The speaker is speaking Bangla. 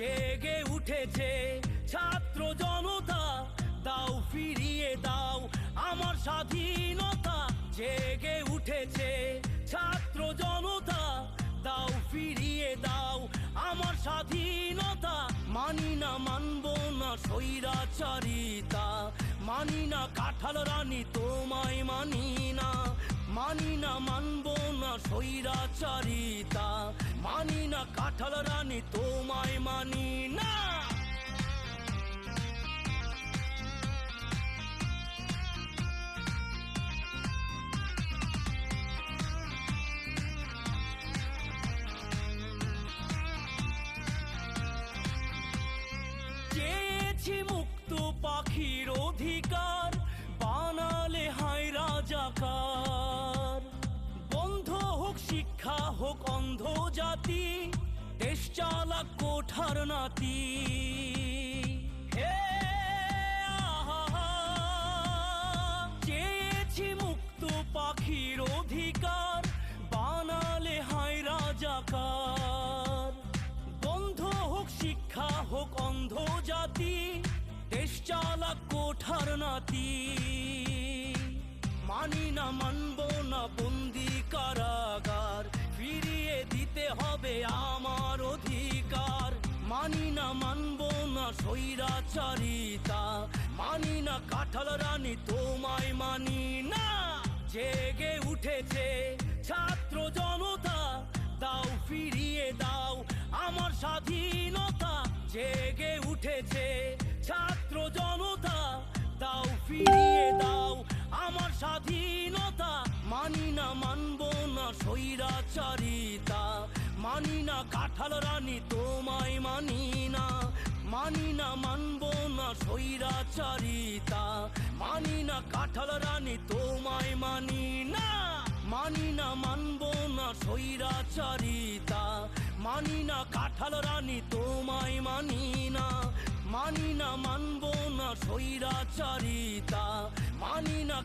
জেগে উঠেছে ছাত্র জনতা, দাও ফিরিয়ে দাও আমার স্বাধীনতা। জেগে উঠেছে ছাত্র জনতা, দাও ফিরিয়ে দাও আমার স্বাধীনতা। মানি না মানব না স্বৈরাচারিতা, মানি না কাঁঠাল রানী তোমায় মানি না। মানি না মানব না সৈরাচারিতা মানি না কাঁঠাল রানী তোমায় মানি না। জাতি, দেশ চালাক কোঠার নাতি। চেয়েছি মুক্ত পাখির অধিকার, বানালে হায় রাজাকার। বন্ধ হোক শিক্ষা, হোক অন্ধ জাতি, দেশ চালাক কোঠার নাতি। মানি না মানব না মানব না স্বৈরাচারিতা, মানি না কাঁঠাল রানী, তোমায় মানি না। জেগে উঠেছে ছাত্র জনতা, দাও ফিরিয়ে দাও আমার স্বাধীনতা। জেগে উঠেছে ছাত্র জনতা, দাও ফিরিয়ে দাও আমার স্বাধীনতা। মানি না মানব না স্বৈরাচারিতা, মানি না কাঁঠাল রানী না মানি না মানব না স্বৈরাচারিতা। মানি না কাঁঠাল রানী, তোমায় মানি না। মানি না মানব না স্বৈরাচারিতা। মানি না কাঁঠাল রানী, তোমায় মানি না। মানি না মানব না স্বৈরাচারিতা। মানি না